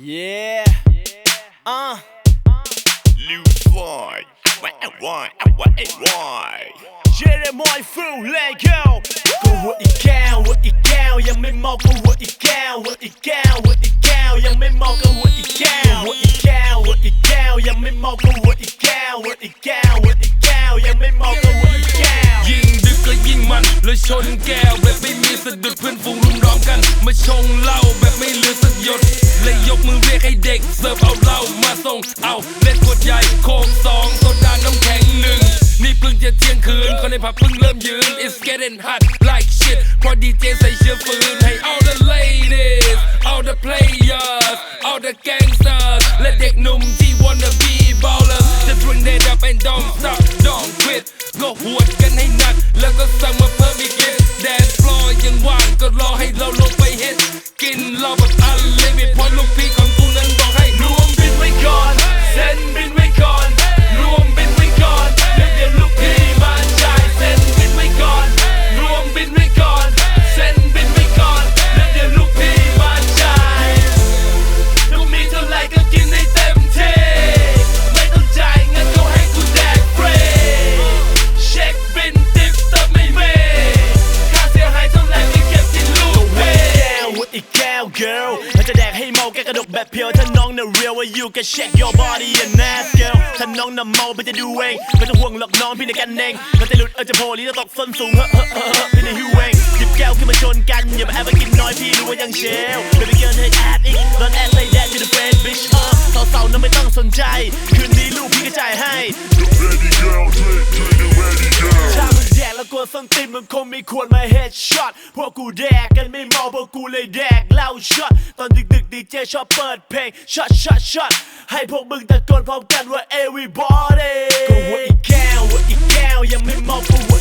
Yeah. Uh. New boy. Why, why, why, why? เชื่อได้มอยฟูเลยเก้ากูว่าอีกแก้วว่าอีกแก้วยังไม่เมากูว่าอีกแก้วว่าอีกแก้วว่าอีกแก้วยังไม่เมากูว่าอีกแก้วว่าอีกแก้วว่าอีกแก้วยังไม่เมากูว่าอีกแก้วว่าอีกแก้วว่าอีกแก้วยังไม่เมากูว่าอีกแก้วยิ่งดึกก็ยิ่งมันเลยชนแก้วแบบไม่มีสะดุดเพื่อนฝูงรุมร้อมกัน มาชงเหล้าแบบไม่เหลือสักหยดเล ยกมือเรียกให้เด็ก เสิร์ฟเอาเหล้ามาส่ง เอาเล่นขวดใหญ่โคกสองโซดาน้ำแข็งหนึ่งนี่เพิ่งจะเที่ยงคืน คนในผับเพิ่งเริ่มยืน it's getting hot like shit เพราะดีเจใส่เชื้อฟืนให้ all the ladies all the players all the gangsters และเด็กหนุ่มที่ wanna be ballers จะ drink that up and don't stop don't quit ก็หวดกันให้หนัก แล้วก็สั่งมาเพิ่มอีกนิด dance floor girl ถ้าจะแดกให้เมาแกกระดกแบบเพียวถ้าน้องน่ะ real ว่า you can shake your body and ass girl ถ้าน้องน่ะเมาพี่จะดูเองไม่ต้องห่วงหรอกน้องพี่ในกันเองมันจะหลุดเออจะโพล่หรือจะตกส้นสูงเฮ้อเฮ้อเฮ้อพี่ในฮิวเองหยิบแก้วขึ้นมาชนกันอย่ามาแอบไปกินน้อยพี่รู้ว่ายังเชล baby girl เธอแอดอีก don't act like that you the bad bitch เออสาวๆนั้นไม่ต้องสนใจ ไม่ควรมาเฮดช็อตพวกกูแดกกันไม่เมาพวกกูเลยแดกเหล้าช็อตตอนดึกดึกดีเจชอบเปิดเพลงช็อตช็อตช็อตให้พวกมึงตะโกนพร้อมกันว่า everybody กูหัวอีกแก้ววัวอีกแก้วยังไม่เมากูว่า